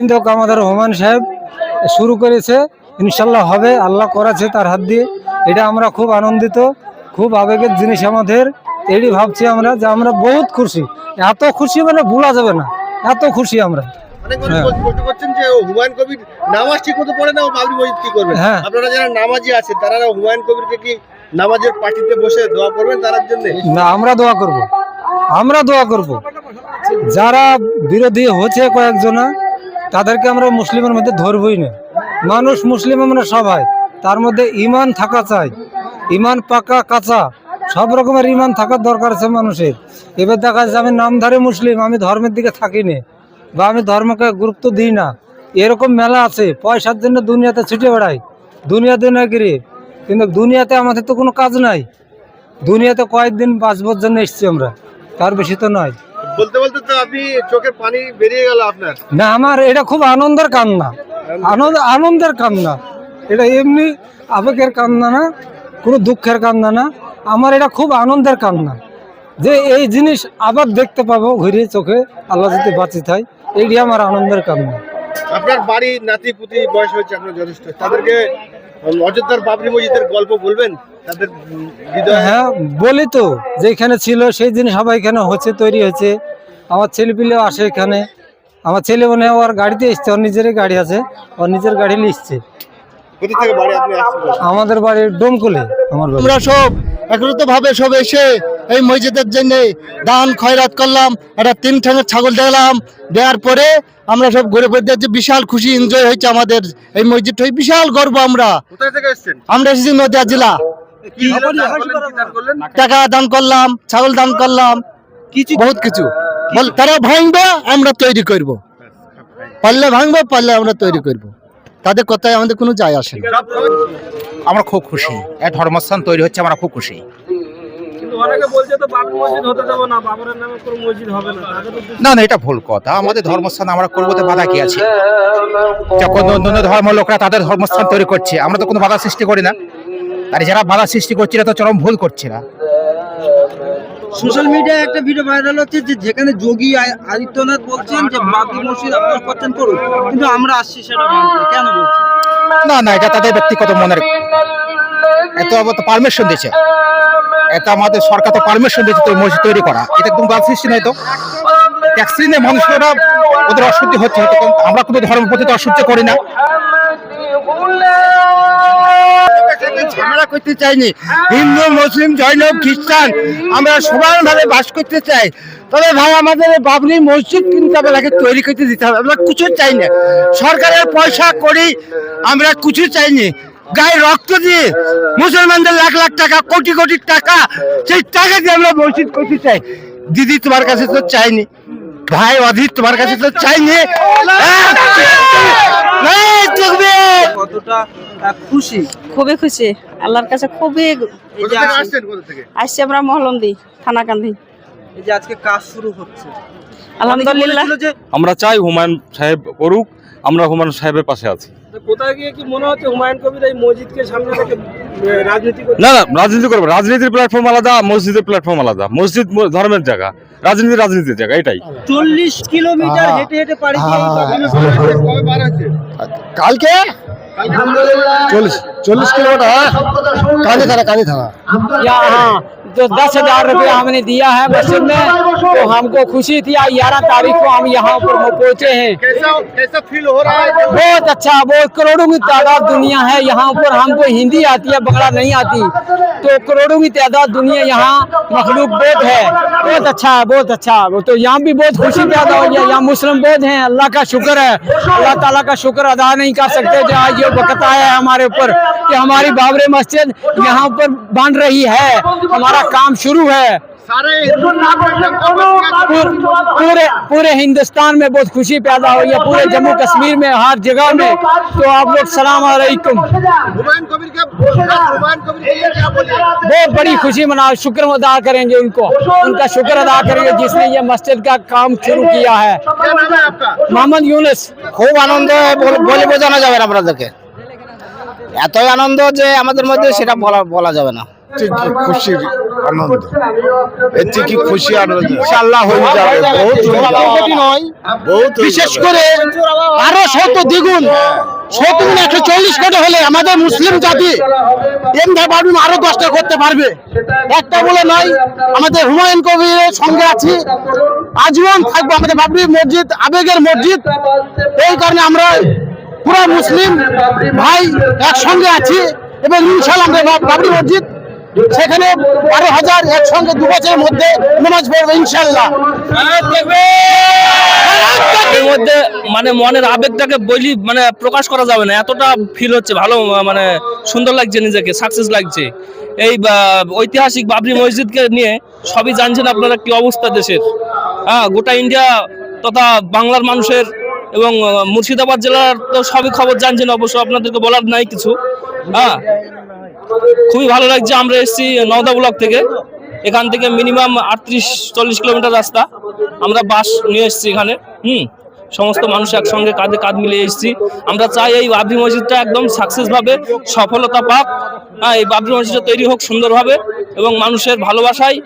কিন্তু আমাদের রহমান সাহেব শুরু করেছে। ইনশাল্লাহ হবে আল্লাহ করাছে তার হাত দিয়ে। এটা আমরা খুব আনন্দিত খুব আবেগের জিনিস আমাদের। এটি ভাবছি আমরা যে আমরা বহুত খুশি। এত খুশি মানে ভোলা যাবে না এত খুশি আমরা। আপনারা যারা নামাজি আছেন তারা হুমায়ুন কবিরকে কি নামাজের পার্টিতে বসে দোয়া করবেন তার জন্য? না আমরা দোয়া করব। আমরা দোয়া করব। যারা বিরোধী হচ্ছে কয়েকজনা তাদেরকে আমরা মুসলিমের মধ্যে ধরবই না। মানুষ মুসলিম আমরা সবাই। তার মধ্যে ইমান থাকা চাই। ইমান পাকা, কাঁচা। সব রকমের ইমান থাকার দরকার আছে মানুষের। এবার দেখা যাচ্ছে আমি নামধারে মুসলিম, আমি ধর্মের দিকে থাকি না বা আমি ধর্মকে গুরুত্ব দিই না। এরকম মেলা আছে, পয়সার জন্য দুনিয়াতে ছুটে বেড়াই। দুনিয়াতে না গিয়ে কিন্তু দুনিয়াতে আমাদের তো কোনো কাজ নাই। দুনিয়াতে কয়েকদিন বাঁচবার জন্য এসছি আমরা। তার বেশি তো নয়। বলতে বলতে তো আপনি চোখের পানি বেরিয়ে গেল আপনার। না আমার এটা খুব আনন্দের কান্না। আনন্দ আনন্দের কান্না। এটা এমনি আবেগের কান্না না কোনো দুঃখের কান্না না। আমার এটা খুব আনন্দের কান্না। যে এই জিনিস আবার দেখতে পাবো ঘুরে চোখে আল্লাহ যদি বাঁচি থাই এইটি আমার আনন্দের কান্না। আপনার বাড়ি নাতি পুতি বয়স হয়েছে আপনার যথেষ্ট। তাদেরকে অযোধ্যার বাবরি মসজিদের গল্প বলবেন? হ্যাঁ বলি তো যেখানে ছিল সেই জিনিস সবাই এখানে হচ্ছে তৈরি হয়েছে। আমার ছেলে পিলেও আসে এখানে। আমার ছেলে মনে হয় ওর গাড়িতে এসছে ওর নিজেরই গাড়ি আছে ওর নিজের গাড়ি বাড়ি আমাদের বাড়ির ডোমকুলে আমার বাড়ি। আমরা সব একত্রিত ভাবে সব এসে এই মসজিদের জন্য দান খয়রাত করলাম একটা তিন ঠ্যাঙের ছাগল দেখলাম দেওয়ার পরে আমরা সব ঘুরে ফিরে যে বিশাল খুশি এনজয় হয়েছে আমাদের এই মসজিদটা। বিশাল গর্ব আমরা। কোথায় থেকে এসেছেন? আমরা এসেছি নদিয়া জেলা। টাকা দান করলাম ছাগল দান করলাম কিছু বহুত কিছু। বল তারা ভাঙবে আমরা তৈরি করব। পারলে ভাঙবে পারলে আমরা তৈরি করব। তাদের কথায় আমাদের কোনো যায় আসে না। আমরা খুব খুশি। এই ধর্মস্থান তৈরি হচ্ছে আমরা খুব খুশি। না না এটা ভুল কথা। আমাদের ধর্মস্থান আমরা করব তো বাধা কি আছে? যখন অন্য অন্য ধর্ম লোকরা তাদের ধর্মস্থান তৈরি করছে আমরা তো কোনো বাধা সৃষ্টি করি না। আর যারা বাধা সৃষ্টি করছে এরা তো চরম ভুল করছে না। সোশ্যাল মিডিয়ায় একটা ভিডিও ভাইরাল হচ্ছে যে যেখানে যোগী আদিত্যনাথ বলছেন যে বাবরি মসজিদ আপনারা করছেন করুন। কিন্তু আমরা আসছি সেটা কেন বলছেন? না না এটা তাদের ব্যক্তিগত মনের এত তো পারমিশন দিয়েছে। এত আমাদের সরকার তো পারমিশন দিয়েছে তো মসজিদ তৈরি করা। এটা একদম বাধা সৃষ্টি নয় তো। ট্যাক্সি নিয়ে মানুষরা ওদের অসহ্য হচ্ছে। হয়তো আমরা কোনো ধর্মের প্রতি তো অসহ্য করি না। ঝামেলা করতে চাইনি। হিন্দু, মুসলিম, জৈন, খ্রিস্টান, আমরা সমানভাবে বাস করতে চাই। তবে ভাই, আমাদের বাবরি মসজিদ কিন্তু আমাকে তৈরি করতে দিতে হবে। আমরা কিছু চাই না। সরকারের পয়সা করি, আমরা কিছু চাইনি গায়ে রক্ত দিয়ে মুসলমানদের লাখ লাখ টাকা, কোটি কোটি টাকা, সেই টাকা দিয়ে আমরা মসজিদ করতে চাই। দিদি তোমার কাছে তো চাইনি। ভাই, অধীর তোমার কাছে তো চাইনি। কতটা খুশি? খুবই খুশি। আল্লাহর কাছে খুবই আসছি আমরা মহলন্দি থানাকান্দি। এই যে আজকে কাজ শুরু হচ্ছে। আলহামদুলিল্লাহ। আমরা চাই হুমায়ুন সাহেব করুক আমরা হুমায়ুন সাহেবের পাশে আছি। কোথায় গিয়ে কি মনে হচ্ছে হুমায়ুন কবির এই মসজিদকে সামনে রেখে রাজনীতি না না রাজনীতি করবে রাজনীতির প্ল্যাটফর্ম আলাদা মসজিদের প্ল্যাটফর্ম আলাদা। মসজিদ ধর্মের জায়গা। রাজনীতি রাজনীতির জায়গা এটাই। চল্লিশ কিলোমিটার হেঁটে হেঁটে পাড়ি দিয়ে चौलीस चौलीस किलोमीटर काली थाना काली थाना। यहाँ जो दस हज़ार रुपया हमने दिया है मस्जिद में तो हमको खुशी थी ग्यारह तारीख को हम यहाँ पर पहुँचे हैं। कैसा फील हो रहा है? बहुत अच्छा बहुत करोड़ों की तादाद दुनिया है यहाँ पर हमको हिंदी आती है बंगला नहीं आती। तो करोड़ों की तादाद दुनिया यहाँ मखलूक बहुत है। बहुत अच्छा है बहुत अच्छा। वो तो यहाँ भी बहुत खुशी पैदा हो गया यहाँ मुस्लिम बहुत है अल्लाह का शुक्र है। अल्लाह तला का शुक्र अदा नहीं कर सकते जो आज ये वक्त आया है हमारे ऊपर कि हमारी बाबरी मस्जिद यहाँ पर बन रही है हमारा काम शुरू है सारे हिंदू नागरिक पूर- पूरे पूरे हिंदुस्तान में बहुत खुशी पैदा हुई है पूरे जम्मू कश्मीर में हर जगह में तो आप लोग सलाम अलैकुम हुमायूं कबीर के हुमायूं कबीर के लिए क्या बोलिए बहुत बड़ी खुशी मनाओ शुक्र अदा करेंगे उनको उनका शुक्र अदा करेंगे जिसने ये मस्जिद का काम शुरू किया है क्या नाम है आपका मोहम्मद यूनुस খুব আনন্দ বল- বলে বোঝানো যাবে না আপনাদেরকে এতই আনন্দ যে আমাদের মধ্যে সেটা বলা বলা যাবে না। খুশির আনন্দ? এর থেকে খুশি আনন্দ? ইনশাল্লাহ হয়ে যাবে। বহুত হয়ে বহুত বিশেষ। করে আরও দ্বিগুণ সত্তর গুণ একশো চল্লিশ কোটি হলে আমাদের মুসলিম জাতি এমনি বাবরি আরও দশটা করতে পারবে। একটা বলে নয় আমাদের হুমায়ুন কবিরের সঙ্গে আছি। আজীবন থাকব আমাদের বাবরি মসজিদ আবেগের মসজিদ। এই কারণে আমরা পুরো মুসলিম ভাই একসঙ্গে আছি এবং ইনশাল্লাহ আমরা বাবরি মসজিদ সেখানে বারো হাজার একসঙ্গে দু বছরের মধ্যে নামাজ পড়ব ইনশাল্লাহ এর মধ্যে মানে মনের আবেগটাকে বলি মানে প্রকাশ করা যাবে না। এতটা ফিল হচ্ছে, ভালো মানে সুন্দর লাগছে নিজেকে সাকসেস লাগছে। এই ঐতিহাসিক বাবরি মসজিদকে নিয়ে সবই জানছেন আপনারা কি অবস্থা দেশের। হ্যাঁ গোটা ইন্ডিয়া তথা বাংলার মানুষের এবং মুর্শিদাবাদ জেলার তো সবই খবর জানছেন অবশ্য আপনাদেরকে বলার নাই কিছু। হ্যাঁ? খুবই ভালো লাগছে আমরা এসেছি নওদা ব্লক থেকে। এখান থেকে মিনিমাম আটত্রিশ চল্লিশ কিলোমিটার রাস্তা। আমরা বাস নিয়ে এসেছি এখানে হুম? সমস্ত মানুষ একসঙ্গে কাঁধে কাঁধ মিলিয়ে এসেছি। আমরা চাই এই বাবরি মসজিদটা একদম সাকসেস ভাবে সফলতা পাক। হ্যাঁ এই বাবরি মসজিদটা তৈরি হোক সুন্দরভাবে এবং মানুষের ভালোবাসায়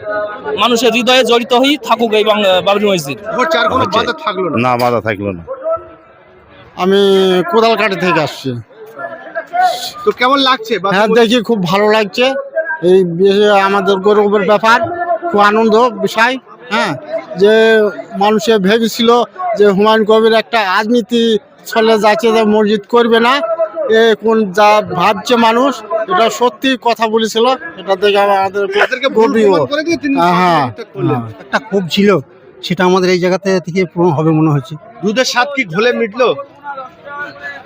মানুষের হৃদয়ে জড়িত হয়েই থাকুক এই বাবরি মসজিদ। না। না বাধা থাকল না। আমি কোদালকাটি থেকে আসছি। তো কেমন লাগছে? হ্যাঁ দেখি খুব ভালো লাগছে। এই আমাদের গৌরবের ব্যাপার খুব আনন্দ বিষয় হ্যাঁ? যে মানুষে ভেবেছিল যে হুমায়ুন কবির একটা রাজনীতি চলে যাচ্ছে যে মসজিদ করবে না। এ কোন যা ভাবছে মানুষ এটা সত্যি কথা বলেছিল। এটা দেখে আমাদের দিয়ে তিনি হ্যাঁ, একটা ক্ষোভ ছিল সেটা আমাদের এই জায়গাতে থেকে পূরণ হবে মনে হচ্ছে। দুধের স্বাদ কি ঘোলে মিটলো?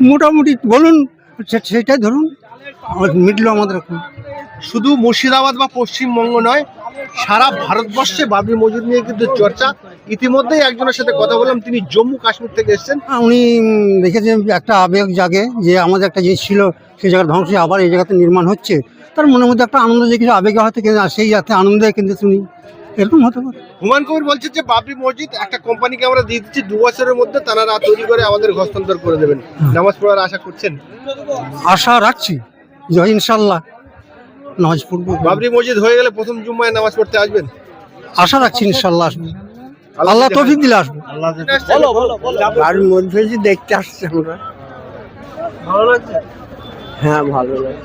মোটামুটি বলুন সেটাই ধরুন। মিটলো আমাদের এখন। শুধু মুর্শিদাবাদ বা পশ্চিমবঙ্গ নয় সারা ভারতবর্ষে বাবরি মসজিদ নিয়ে কিন্তু চর্চা। ইতিমধ্যেই একজনের সাথে কথা বললাম তিনি জম্মু কাশ্মীর থেকে এসেছেন। হ্যাঁ, উনি দেখেছেন একটা আবেগ জাগে যে আমাদের একটা জিনিস ছিল সেই জায়গায় ধ্বংস আবার এই জায়গাতে নির্মাণ হচ্ছে। তার মনের মধ্যে একটা আনন্দ যে কিছু আবেগে হয়তো কিন্তু সেই যাতে আনন্দে কিন্তু তুমি এরকম হতে পারে। হুমায়ুন কবির বলছে যে বাবরি মসজিদ একটা কোম্পানিকে আমরা দিয়ে দিচ্ছি দু বছরের মধ্যে তারা তৈরি করে আমাদের হস্তান্তর করে দেবেন। নামাজ পড়ার আশা করছেন? আশা রাখছি যে ইনশাল্লাহ নামাজ পড়ব। বাবরি মসজিদ হয়ে গেলে প্রথম জুম্মায় নামাজ পড়তে আসবেন? আশা রাখছি ইনশাল্লাহ আসব। আল্লাহ তৌফিক দিলে আসব। আর মধ্যে দেখতে আসছি আমরা। ভালো লাগছে? হ্যাঁ ভালো লাগে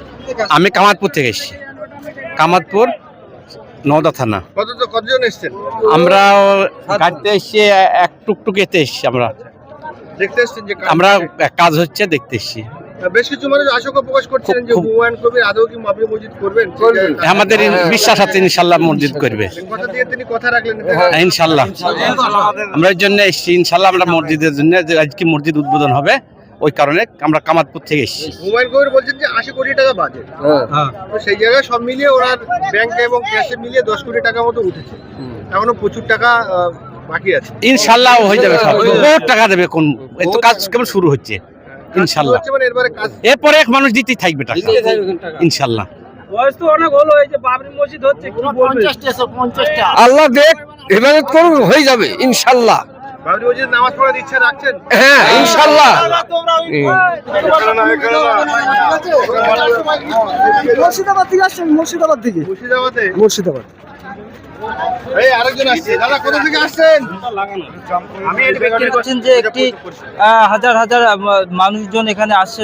আমি কামাতপুর থেকে এসেছি। কামাতপুর নওদা থানা। কত কতজন এসছেন? আমরা গাড়িতে এসেছি এক টুকটুক এতে এসেছি আমরা। দেখতে এসছেন যে আমরা কাজ হচ্ছে দেখতে এসেছি। বেশ কিছু মানুষ আশঙ্কা প্রকাশ করছিলেন যে হুমায়ুন কবির আদৌ কি বাবরি মসজিদ করবেন? আমাদের বিশ্বাস আছে ইনশাল্লাহ মসজিদ করবে। কথা দিয়ে তিনি কথা রাখলেন। হ্যাঁ, ইনশাল্লাহ। আমরা এর জন্য এসেছি। ইনশাল্লাহ আমরা মসজিদের জন্য যে আজকে মসজিদ উদ্বোধন হবে। ওই কারণে আমরা কামাতপুর থেকে এসেছি। হুমায়ুন কবির বলছেন যে আশি কোটি টাকা বাজেট তো সেই জায়গায় সব মিলিয়ে ওনার ব্যাংকে এবং ক্যাশে মিলিয়ে দশ কোটি টাকা মতো উঠেছে। এখনও প্রচুর টাকা বাকি আছে। ইনশাল্লাহ হয়ে যাবে সব। বহুত টাকা দেবে কোন এই তো কাজ কেবল শুরু হচ্ছে? ইনশাল্লাহ। মানে এবারে কাজ এরপরে এক মানুষ দিতেই থাকবে টাকা। ইনশাল্লাহ। তো অনেক হলো যে বাবরি মসজিদ হচ্ছে আল্লাহ দেখ ইবাদত করুন হয়ে যাবে ইনশাল্লাহ। হ্যাঁ ইনশাল্লাহ। মুর্শিদাবাদ থেকে আসছেন মুর্শিদাবাদ থেকে। মুর্শিদাবাদ? এই আরেকজন আসছে। দাদা কোথা থেকে আসছেন? বলছেন যে একটি হাজার হাজার মানুষজন এখানে আসছে